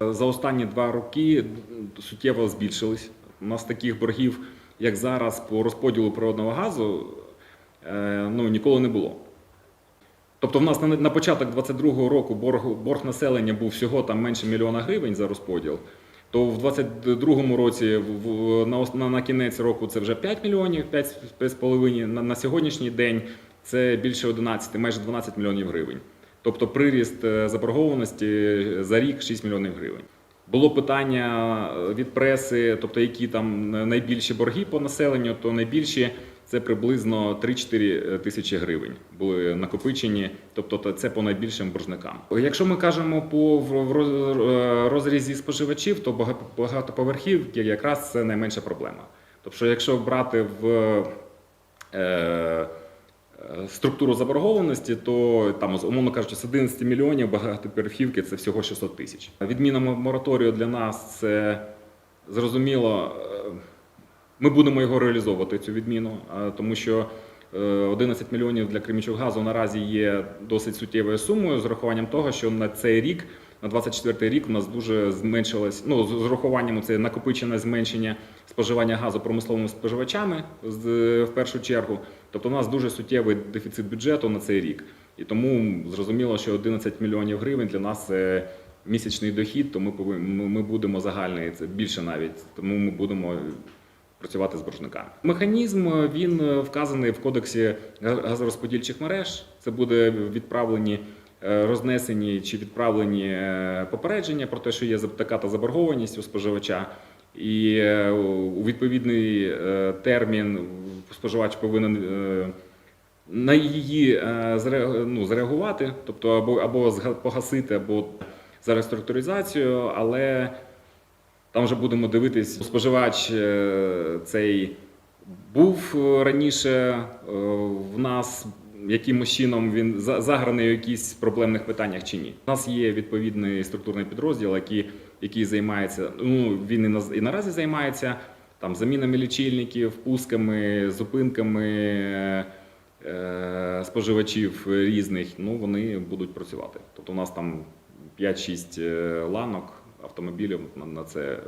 За останні два роки суттєво збільшились. У нас таких боргів, як зараз, по розподілу природного газу, е, ну, ніколи не було. Тобто, в нас на, початок 2022 року борг, борг населення був всього там менше мільйона гривень за розподіл. То в 2022 році в- на, на, на кінець року це вже 5 мільйонів, 5,5. На, на сьогоднішній день це більше 11, майже 12 мільйонів гривень. Тобто приріст е, заборгованості за рік 6 мільйонів гривень. Було питання е, від преси, тобто які там найбільші борги по населенню, то найбільші це приблизно 3-4 тисячі гривень були накопичені, тобто це по найбільшим боржникам. Якщо ми кажемо по е, розрізі споживачів, то багатоповерхівки якраз це найменша проблема. Тобто, якщо брати в е, е, структуру заборгованості, то там, умовно кажучи, з 11 мільйонів багатоповерхівки це всього 600 тисяч. Відміна мораторію для нас це зрозуміло. е, Ми будемо його реалізовувати цю відміну, е, тому що е, 11 мільйонів для Кремічугазу наразі є досить суттєвою сумою з урахуванням того, що на цей рік, на 24 рік, у нас дуже зменшилось. Ну з урахуванням це накопичене зменшення споживання газу промисловими споживачами в першу чергу. Тобто, у нас дуже суттєвий дефіцит бюджету на цей рік, і тому зрозуміло, що 11 мільйонів гривень для нас це місячний дохід, то ми, ми будемо загальний, це більше навіть, тому ми будемо працювати з боржниками. Механізм е, він е, вказаний в кодексі газорозподільчих мереж. Це буде відправлені. Е, Рознесені чи відправлені е, попередження про те, що є така та заборгованість у споживача, і е, у відповідний термін споживач повинен на її ну, зреагувати, тобто або, або погасити, або за реструктуризацію, але там вже будемо дивитись, споживач цей був раніше в нас. Якимось чином він заграний у якісь проблемних питаннях чи ні? У нас є відповідний структурний підрозділ, який, який займається. Ну він і, на- і наразі займається там замінами лічильників, пусками, зупинками е, споживачів різних. Ну вони будуть працювати. Тобто, у нас там 5-6 ланок автомобілів на це